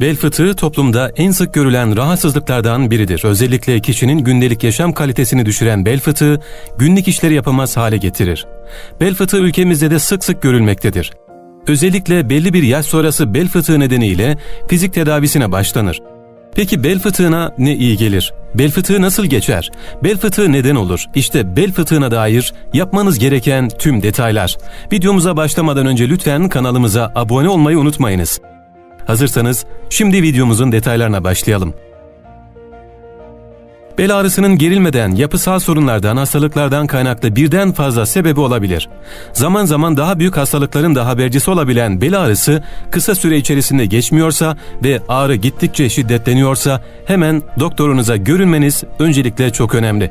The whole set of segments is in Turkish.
Bel fıtığı toplumda en sık görülen rahatsızlıklardan biridir. Özellikle kişinin gündelik yaşam kalitesini düşüren bel fıtığı günlük işleri yapamaz hale getirir. Bel fıtığı ülkemizde de sık sık görülmektedir. Özellikle belli bir yaş sonrası bel fıtığı nedeniyle fizik tedavisine başlanır. Peki bel fıtığına ne iyi gelir? Bel fıtığı nasıl geçer? Bel fıtığı neden olur? İşte bel fıtığına dair yapmanız gereken tüm detaylar. Videomuza başlamadan önce lütfen kanalımıza abone olmayı unutmayınız. Hazırsanız şimdi videomuzun detaylarına başlayalım. Bel ağrısının gerilmeden, yapısal sorunlardan, hastalıklardan kaynaklı birden fazla sebebi olabilir. Zaman zaman daha büyük hastalıkların da habercisi olabilen bel ağrısı kısa süre içerisinde geçmiyorsa ve ağrı gittikçe şiddetleniyorsa hemen doktorunuza görünmeniz öncelikle çok önemli.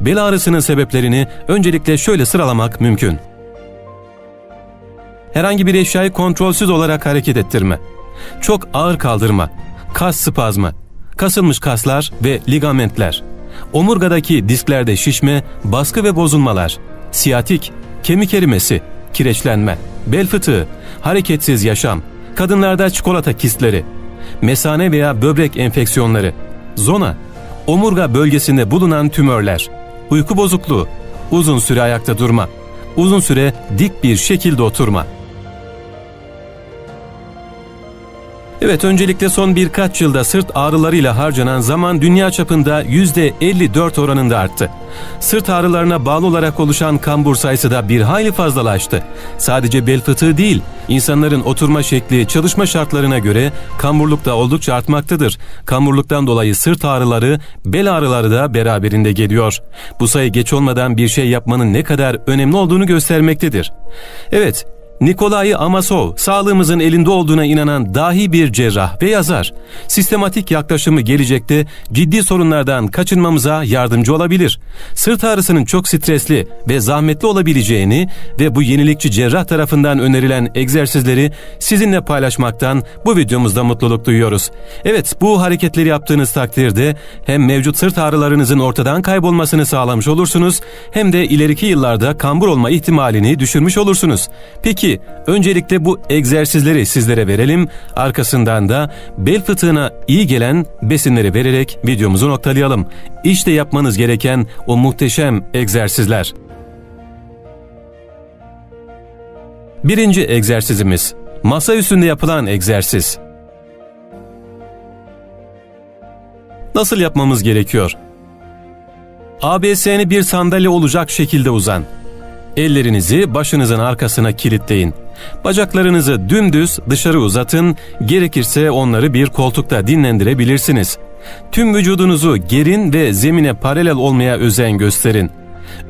Bel ağrısının sebeplerini öncelikle şöyle sıralamak mümkün. Herhangi bir eşyayı kontrolsüz olarak hareket ettirme. Çok ağır kaldırma. Kas spazmı. Kasılmış kaslar ve ligamentler. Omurgadaki disklerde şişme, baskı ve bozulmalar. Siyatik, kemik erimesi, kireçlenme, bel fıtığı, hareketsiz yaşam, kadınlarda çikolata kistleri, mesane veya böbrek enfeksiyonları, zona, omurga bölgesinde bulunan tümörler, uyku bozukluğu, uzun süre ayakta durma, uzun süre dik bir şekilde oturma. Evet öncelikle son birkaç yılda sırt ağrılarıyla harcanan zaman dünya çapında %54 oranında arttı. Sırt ağrılarına bağlı olarak oluşan kambur sayısı da bir hayli fazlalaştı. Sadece bel fıtığı değil, insanların oturma şekli, çalışma şartlarına göre kamburluk da oldukça artmaktadır. Kamburluktan dolayı sırt ağrıları, bel ağrıları da beraberinde geliyor. Bu sayı geç olmadan bir şey yapmanın ne kadar önemli olduğunu göstermektedir. Evet, Nikolay Amasov, sağlığımızın elinde olduğuna inanan dahi bir cerrah ve yazar. Sistematik yaklaşımı gelecekte ciddi sorunlardan kaçınmamıza yardımcı olabilir. Sırt ağrısının çok stresli ve zahmetli olabileceğini ve bu yenilikçi cerrah tarafından önerilen egzersizleri sizinle paylaşmaktan bu videomuzda mutluluk duyuyoruz. Evet, bu hareketleri yaptığınız takdirde hem mevcut sırt ağrılarınızın ortadan kaybolmasını sağlamış olursunuz hem de ileriki yıllarda kambur olma ihtimalini düşürmüş olursunuz. Peki öncelikle bu egzersizleri sizlere verelim. Arkasından da bel fıtığına iyi gelen besinleri vererek videomuzu noktalayalım. İşte yapmanız gereken o muhteşem egzersizler. Birinci egzersizimiz. Masa üstünde yapılan egzersiz. Nasıl yapmamız gerekiyor? ABS'ni bir sandalye olacak şekilde uzan. Ellerinizi başınızın arkasına kilitleyin. Bacaklarınızı dümdüz dışarı uzatın, gerekirse onları bir koltukta dinlendirebilirsiniz. Tüm vücudunuzu gerin ve zemine paralel olmaya özen gösterin.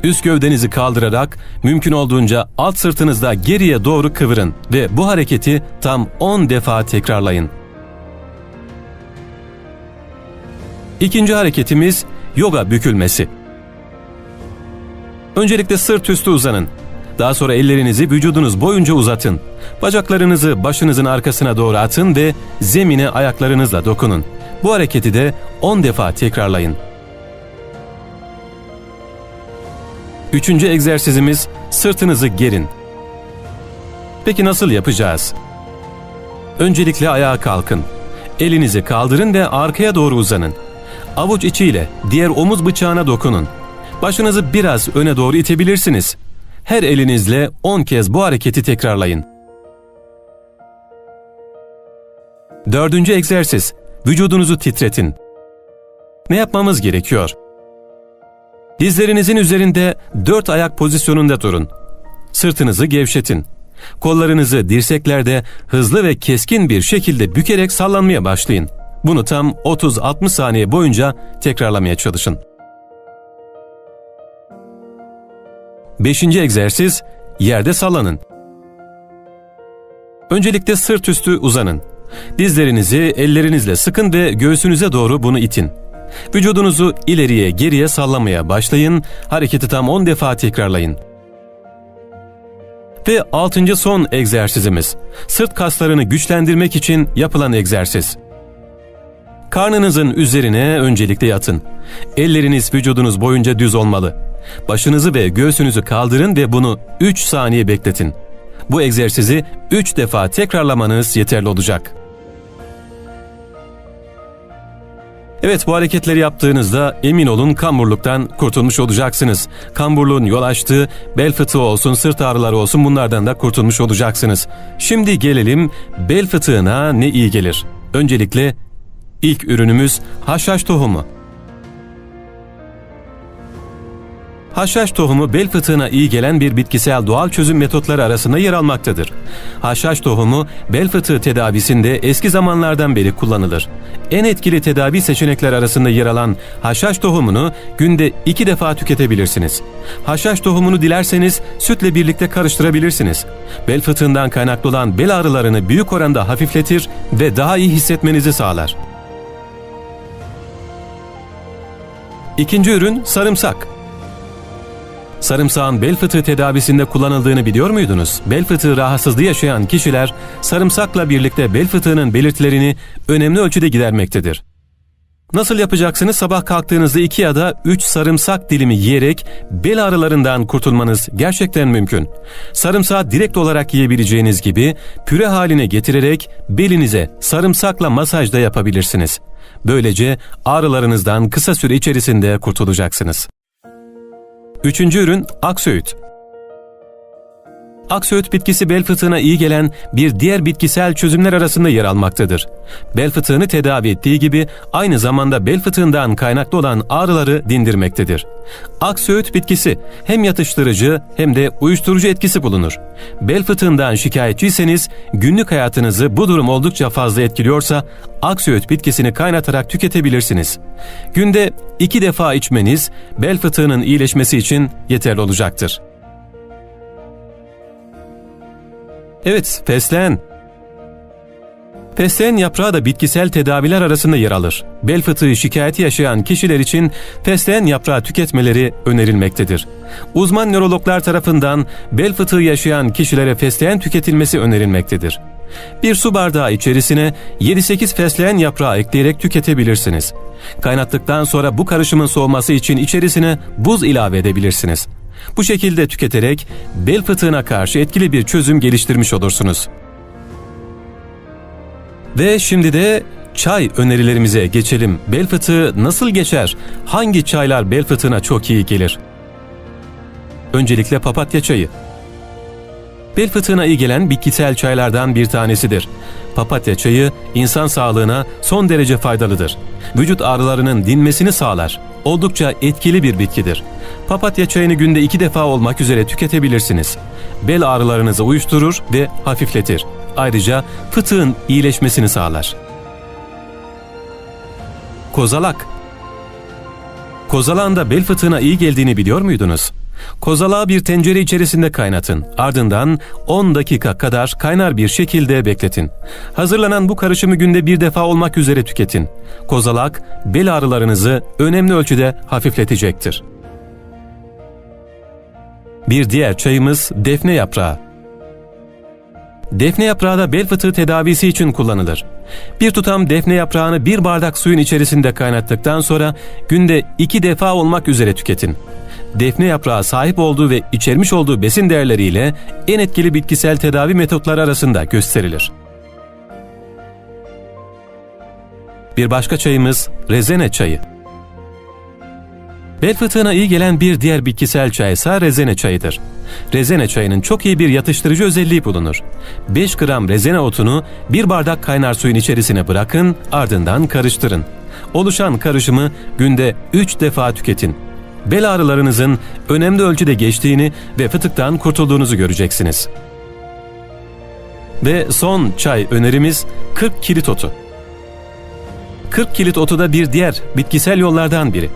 Üst gövdenizi kaldırarak mümkün olduğunca alt sırtınızda geriye doğru kıvırın ve bu hareketi tam 10 defa tekrarlayın. İkinci hareketimiz yoga bükülmesi. Öncelikle sırt üstü uzanın. Daha sonra ellerinizi vücudunuz boyunca uzatın. Bacaklarınızı başınızın arkasına doğru atın ve zemine ayaklarınızla dokunun. Bu hareketi de 10 defa tekrarlayın. Üçüncü egzersizimiz sırtınızı gerin. Peki nasıl yapacağız? Öncelikle ayağa kalkın. Elinizi kaldırın ve arkaya doğru uzanın. Avuç içiyle diğer omuz bıçağına dokunun. Başınızı biraz öne doğru itebilirsiniz. Her elinizle 10 kez bu hareketi tekrarlayın. Dördüncü egzersiz. Vücudunuzu titretin. Ne yapmamız gerekiyor? Dizlerinizin üzerinde dört ayak pozisyonunda durun. Sırtınızı gevşetin. Kollarınızı dirseklerde hızlı ve keskin bir şekilde bükerek sallanmaya başlayın. Bunu tam 30-60 saniye boyunca tekrarlamaya çalışın. Beşinci egzersiz, yerde sallanın. Öncelikle sırt üstü uzanın. Dizlerinizi ellerinizle sıkın ve göğsünüze doğru bunu itin. Vücudunuzu ileriye geriye sallamaya başlayın, hareketi tam 10 defa tekrarlayın. Ve altıncı son egzersizimiz, sırt kaslarını güçlendirmek için yapılan egzersiz. Karnınızın üzerine öncelikle yatın. Elleriniz vücudunuz boyunca düz olmalı. Başınızı ve göğsünüzü kaldırın ve bunu 3 saniye bekletin. Bu egzersizi 3 defa tekrarlamanız yeterli olacak. Evet bu hareketleri yaptığınızda emin olun kamburluktan kurtulmuş olacaksınız. Kamburluğun yol açtığı bel fıtığı olsun, sırt ağrıları olsun bunlardan da kurtulmuş olacaksınız. Şimdi gelelim bel fıtığına ne iyi gelir? Öncelikle ilk ürünümüz haşhaş tohumu. Haşhaş tohumu bel fıtığına iyi gelen bir bitkisel doğal çözüm metotları arasında yer almaktadır. Haşhaş tohumu bel fıtığı tedavisinde eski zamanlardan beri kullanılır. En etkili tedavi seçenekler arasında yer alan haşhaş tohumunu günde iki defa tüketebilirsiniz. Haşhaş tohumunu dilerseniz sütle birlikte karıştırabilirsiniz. Bel fıtığından kaynaklı olan bel ağrılarını büyük oranda hafifletir ve daha iyi hissetmenizi sağlar. İkinci ürün sarımsak. Sarımsağın bel fıtığı tedavisinde kullanıldığını biliyor muydunuz? Bel fıtığı rahatsızlığı yaşayan kişiler sarımsakla birlikte bel fıtığının belirtilerini önemli ölçüde gidermektedir. Nasıl yapacaksınız? Sabah kalktığınızda 2 ya da 3 sarımsak dilimi yiyerek bel ağrılarından kurtulmanız gerçekten mümkün. Sarımsağı direkt olarak yiyebileceğiniz gibi püre haline getirerek belinize sarımsakla masaj da yapabilirsiniz. Böylece ağrılarınızdan kısa süre içerisinde kurtulacaksınız. Üçüncü ürün aksöğüt. Aksöğüt bitkisi bel fıtığına iyi gelen bir diğer bitkisel çözümler arasında yer almaktadır. Bel fıtığını tedavi ettiği gibi aynı zamanda bel fıtığından kaynaklı olan ağrıları dindirmektedir. Aksöğüt bitkisi hem yatıştırıcı hem de uyuşturucu etkisi bulunur. Bel fıtığından şikayetçiyseniz günlük hayatınızı bu durum oldukça fazla etkiliyorsa aksöğüt bitkisini kaynatarak tüketebilirsiniz. Günde iki defa içmeniz bel fıtığının iyileşmesi için yeterli olacaktır. Evet, fesleğen. Fesleğen yaprağı da bitkisel tedaviler arasında yer alır. Bel fıtığı şikayeti yaşayan kişiler için fesleğen yaprağı tüketmeleri önerilmektedir. Uzman nörologlar tarafından bel fıtığı yaşayan kişilere fesleğen tüketilmesi önerilmektedir. Bir su bardağı içerisine 7-8 fesleğen yaprağı ekleyerek tüketebilirsiniz. Kaynattıktan sonra bu karışımın soğuması için içerisine buz ilave edebilirsiniz. Bu şekilde tüketerek bel fıtığına karşı etkili bir çözüm geliştirmiş olursunuz. Ve şimdi de çay önerilerimize geçelim. Bel fıtığı nasıl geçer? Hangi çaylar bel fıtığına çok iyi gelir? Öncelikle papatya çayı. Bel fıtığına iyi gelen bitkisel çaylardan bir tanesidir. Papatya çayı insan sağlığına son derece faydalıdır. Vücut ağrılarının dinmesini sağlar. Oldukça etkili bir bitkidir. Papatya çayını günde iki defa olmak üzere tüketebilirsiniz. Bel ağrılarınızı uyuşturur ve hafifletir. Ayrıca fıtığın iyileşmesini sağlar. Kozalak Kozalağın da bel fıtığına iyi geldiğini biliyor muydunuz? Kozalağı bir tencere içerisinde kaynatın. Ardından 10 dakika kadar kaynar bir şekilde bekletin. Hazırlanan bu karışımı günde bir defa olmak üzere tüketin. Kozalak bel ağrılarınızı önemli ölçüde hafifletecektir. Bir diğer çayımız defne yaprağı. Defne yaprağı da bel fıtığı tedavisi için kullanılır. Bir tutam defne yaprağını bir bardak suyun içerisinde kaynattıktan sonra günde iki defa olmak üzere tüketin. Defne yaprağı sahip olduğu ve içermiş olduğu besin değerleriyle en etkili bitkisel tedavi metotları arasında gösterilir. Bir başka çayımız rezene çayı. Bel fıtığına iyi gelen bir diğer bitkisel çay ise rezene çayıdır. Rezene çayının çok iyi bir yatıştırıcı özelliği bulunur. 5 gram rezene otunu bir bardak kaynar suyun içerisine bırakın ardından karıştırın. Oluşan karışımı günde 3 defa tüketin. Bel ağrılarınızın önemli ölçüde geçtiğini ve fıtıktan kurtulduğunuzu göreceksiniz. Ve son çay önerimiz 40 kilit otu. 40 kilit otu da bir diğer bitkisel yollardan biri.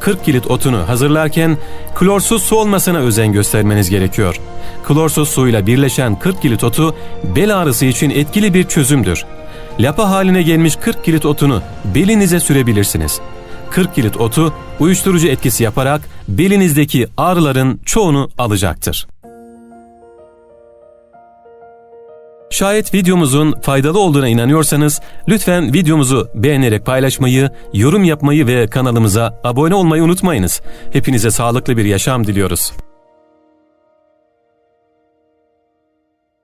40 kilit otunu hazırlarken klorsuz su olmasına özen göstermeniz gerekiyor. Klorsuz suyla birleşen 40 kilit otu bel ağrısı için etkili bir çözümdür. Lapa haline gelmiş 40 kilit otunu belinize sürebilirsiniz. 40 kilit otu uyuşturucu etkisi yaparak belinizdeki ağrıların çoğunu alacaktır. Şayet videomuzun faydalı olduğuna inanıyorsanız lütfen videomuzu beğenerek paylaşmayı, yorum yapmayı ve kanalımıza abone olmayı unutmayınız. Hepinize sağlıklı bir yaşam diliyoruz.